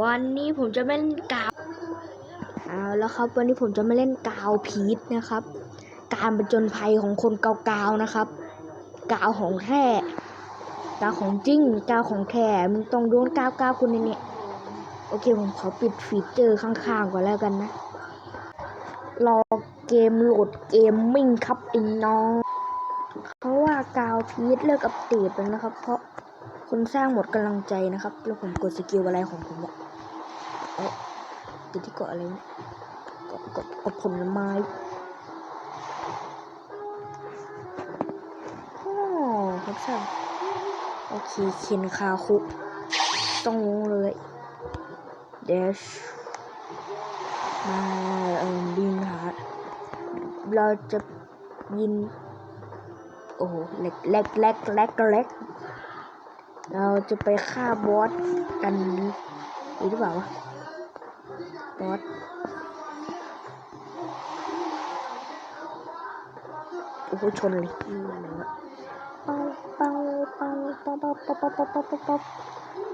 วันนี้ผมจะไม่เล่นกาวเอาแล้วครับ วันนี้ผมจะไม่เล่นกาวพีชนะครับ การประจนภัยของคนกาวๆนะครับ กาวของแท้กาวของจริงกาวของแท้มึงต้องโดนกาวกาวคุณในนี่ยโอเคผมขอปิดฟีเจอร์ข้างๆก่อนแล้วกันนะ รอเกมโหลดเกมมิ่งครับไอ้น้องเพราะว่ากาวพีชเลิกอัปเดตแล้วนะครับ เพราะคนสร้างหมดกำลังใจนะครับ แล้วผมกดสกิลอะไรของผมอะ เอ๊ะติดที่เกาะอะไรเนี่ยเกาะเกาะเกาะผลไม้โอ้ครับช่างโอเคเคนคาคุต้องลงเลยเดชมาเอ่อบินหาเราจะยินโอ้โหเล็กเล็กเล็กเล็กเล็กเราจะไปฆ่าบอสกันหรือเปล่าวะ บอสโอ้โหชนเลยอืมอะไรวะปังปังปังปังปังปังปังปังปังปังปัง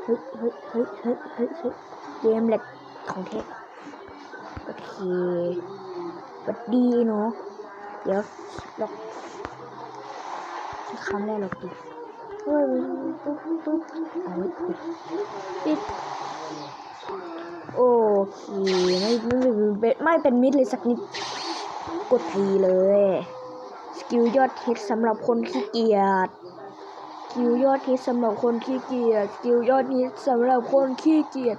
เฮ้ยเฮ้ยเฮ้ยเฮ้ยเฮ้ยเฮ้ยเกมเหลกของเทพโอเคสวัสดีเนาะเดี๋ยวล็อกคำแรกเราปิเฮ้ยปุ๊บปุ๊บเอาไว้ปิดปิด โอเคไม่ไม่ไม่ไม่เป็นมิดเลยสักนิด กดทีเลย สกิลยอดฮิตสำหรับคนขี้เกียจสกิลยอดฮิตสำหรับคนขี้เกียจสกิลยอดฮิตสำหรับคนขี้เกียจ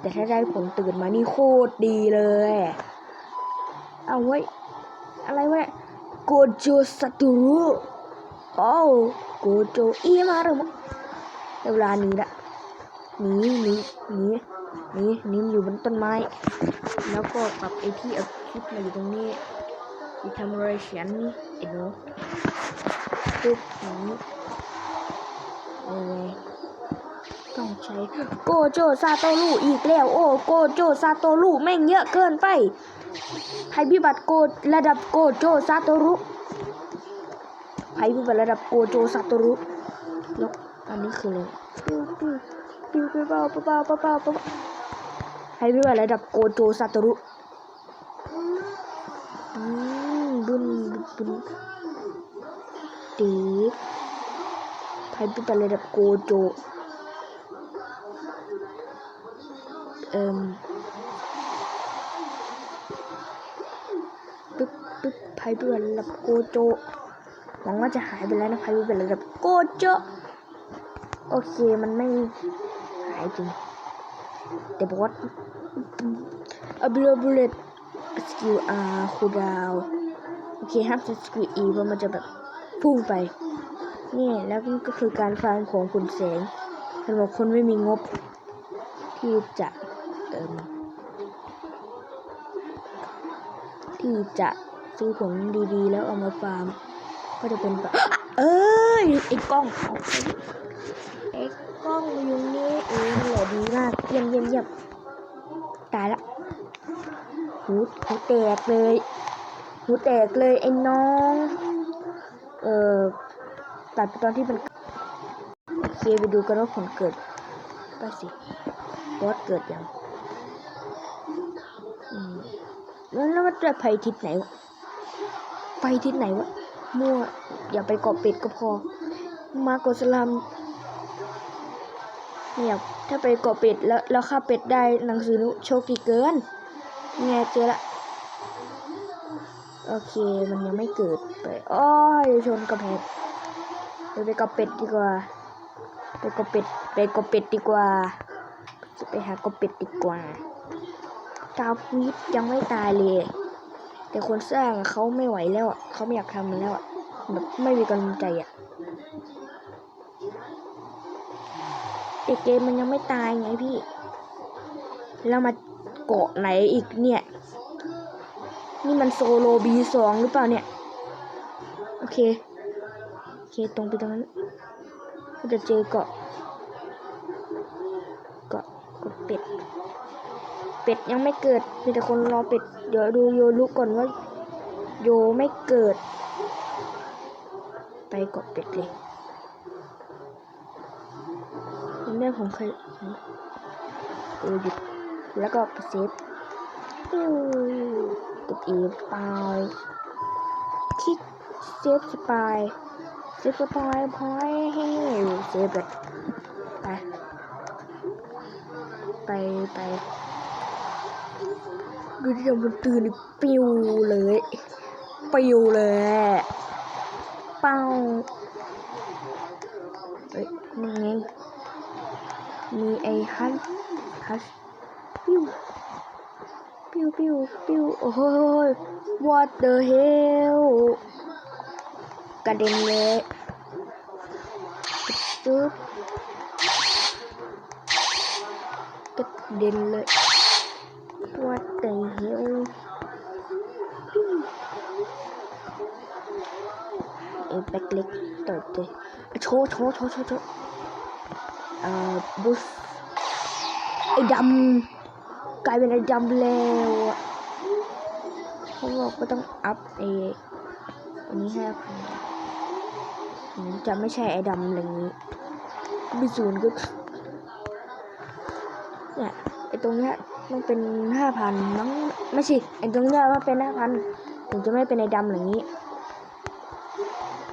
แต่ถ้าได้ผลตื่นมานี่โคตรดีเลย เอาไว้ อะไรวะเนี่ยโกโจสตูรุโอ้โกโจอีมาหรือมั้งเวลานี้ละ หนีหนีหนีหนีหนีมันอยู่บนต้นไม้ แล้วก็ปรับไอที่อัพคลิปมาอยู่ตรงนี้อีทำอะไรเขียนนี่ไอ้หนูปุ๊บหนีเออต้องใช้โกโจซาโตรุอีกแล้ว โอ้โกโจซาโตรุแม่งเยอะเกินไปภัยพิบัติโกระดับโกโจซาโตรุภัยพิบัติระดับโกโจซาโตรุแล้วอันนี้คืออะไร ปิวปิวเปล่าเปล่าเปล่าเปล่าเปล่าภัยพิบัติระดับโกโจซาตรุบุญบุญตีภัยพิบัติระดับโกโจเอ่มปึ๊บปึ๊บภัยพิบัติระดับโกโจหวังว่าจะหายไปแล้วนะไพายุเป็นระดับโกโจโอเค มันไม่ายจริงแต่บอสอับเลบุเลตสกิลอาร์คูดาวโอเคห้ามใช้สกิลอีเพราะมันจะแบบพุ่งไป นี่แล้วก็คือการฟาร์มของคุณแสงสำหรับคนไม่มีงบ ที่จะเอ่มที่จะซื้อของดีๆ แล้วเอามาฟาร์ม ก็จะเป็นแบบเอ้ยไอ้กล้องอ ไอ้กล้องยู่นี่เออนั่นแหละดีมากเยี่ยมเยี่ยมเยี่ยมตายละหูหูแตกเลยหูแตกเลยไอ้น้อง เอ่อตัดไปตอนที่มันเคไปดูกันว่าผลเกิดไปสิบอสเกิดยังแล้วแล้วมันจะไปทิศไหนวะไปทิศไหนวะมั่วอย่าไปเกาะเป็ดก็พอ มากาะสลัม เนี่ยถ้าไปเกาะเป็ดแล้วแล้วฆ่าเป็ดได้หนังสือนุโชคดีเกินไงเจอละโอเคมันยังไม่เกิดไปอ้อยชนกระแพงเดี๋ยวไปกาะเป็ดดีกว่า ไปกาะเป็ดไปกาะเป็ดดีกว่าจะไปหากาะเป็ดดีกว่ากาวพีทยังไม่ตายเลย แต่คนสร้างเขาไม่ไหวแล้วเขาไม่อยากทำมันแล้วแบบไม่มีกำลังใจอะ แต่เกมมันยังไม่ตายไงพี่แล้วมาเกาะไหนอีกเนี่ย นี่มันโซโลบีสองหรือเปล่าเนี่ย โอเค โอเคตรงไปตรงนั้นก็จะเจอเกาะ เกาะเกาะเป็ด เป็ดยังไม่เกิด มีแต่คนรอเป็ด เดี๋ยวดูโยลุกก่อนว่า โยไม่เกิด ไปเกาะเป็ดเลย แม่ผมเคยเออหยุดแล้วก็เซฟปิวกดอีปายคลิกเซฟสปายเซฟสปายพอยให้เซฟเลยไปไปไปดูที่เรามันตื่นปิวเลยปิวเลยเป้าเอ้ยนี่ไง มีไอ้ฮันฮัชปิวปิวปิวปิวโอ้โห what the hell กระเด็นเลยจุ๊บกระเด็นเลย what the hell เอแบกเล็กต่อยเตะโชว์โชว์โชว์โชว์โชว์ เอ่อบุสไอ้ดำกลายเป็นไอ้ดำแล้วเขาบอกก็ต้องอัพไอ้อันนี้ให้พันจะไม่ใช่ไอ้ดำอะไรนี้มีศูนย์ก็เนี่ยไอ้ตรงเนี้ยต้องเป็นห้าพันมั้งไม่ใช่ไอ้ตรงเนี้ยว่าเป็นห้าพันถึงจะไม่เป็นไอ้ดำอย่างนี้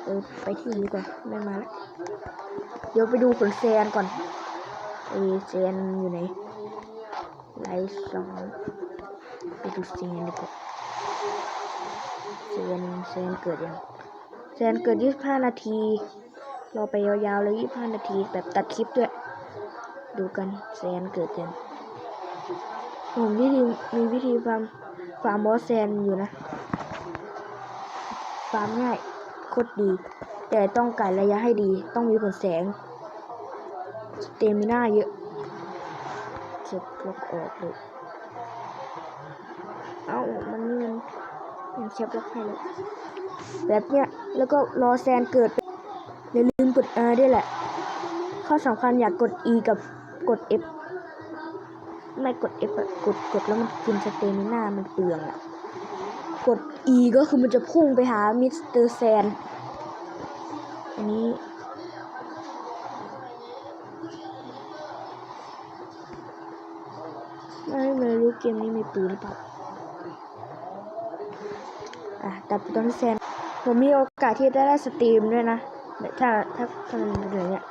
เออ ไปที่นี้ก่อน ไม่มาแล้ว ดี๋ยวไปดูผลแซนก่อนเอแซนอยู่ไหนไลฟ์สองไปดูแซนดีกว่าแซนแซนเกิดยังแซนเกิด25นาทีรอไปยาวๆเลย25นาทีแบบตัดคลิปด้วย ดูกันแซนเกิดยังผมวิธีมีวิธีฟาร์มฟาร์มบอสแซนอยู่นะฟาร์มง่ายโคตรดี แต่ต้องการระยะให้ดีต้องมีผลแสง สเตมิน่าเยอะ เก็บล็อกออกเลย เอ้า มันนี่มันมันเชฟล็อกให้เลยแบบเนี้ย แล้วก็รอแซนเกิดอย่าลืมกด R ด้วยแหละ ข้อสำคัญอยากกด E กับกด F ไม่กด F อะกดกดแล้วมันกินสเตมิน่ามันเปลืองอะกด E ก็คือมันจะพุ่งไปหามิสเตอร์แซน อันนี้ ม่รู้เกมนี้มีปืนหรือเปล่าอะแต่ตอนแซนผมมีโอกาสที่จะได้สตรีมด้วยนะถ้าถ้าถ้ามันเป็นอย่างเงี้ย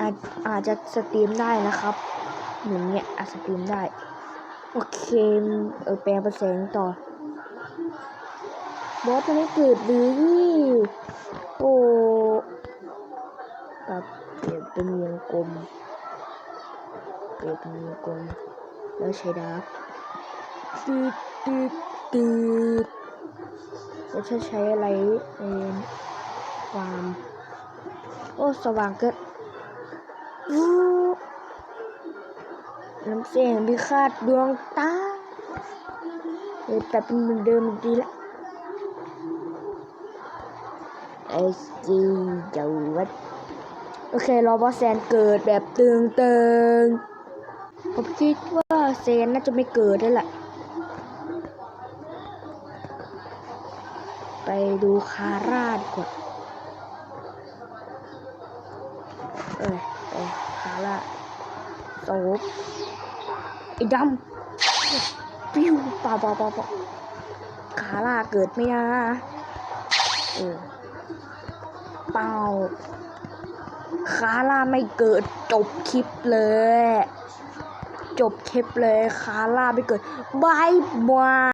อาจอาจจะสตรีมได้นะครับเหมือนเนี้ยอาจสตรีมได้ โอเคเออแปลงเป็นแสงต่อบอสมันไม่เกิดหรือโอ้ตัดเปลี่ยนเป็นวงกลม เปลี่ยนเป็นวงกลมแล้วใช้ดาบตืดตืดตืดแล้วจะใช้อะไรเป็นความโอ้สว่างเกิดอู้น้ำเสียงพิฆาตดวงตาเอแต่เป็นเหมือนเดิมดีละไอจีเจ้าวัดโอเค รอบอสแซนเกิดแบบตึงเติง ผมคิดว่าแซนน่าจะไม่เกิดด้วแหละไปดูคาราดก่อนเออไปคาราดโซบไอ้ดำปิ้วป่าป่าป่าป่าคาร่าเกิดไม่นะเออเปล่าคาร่าไม่เกิดจบคลิปเลย จบคลิปเลยค่ะลาไม่เกิดบายบาย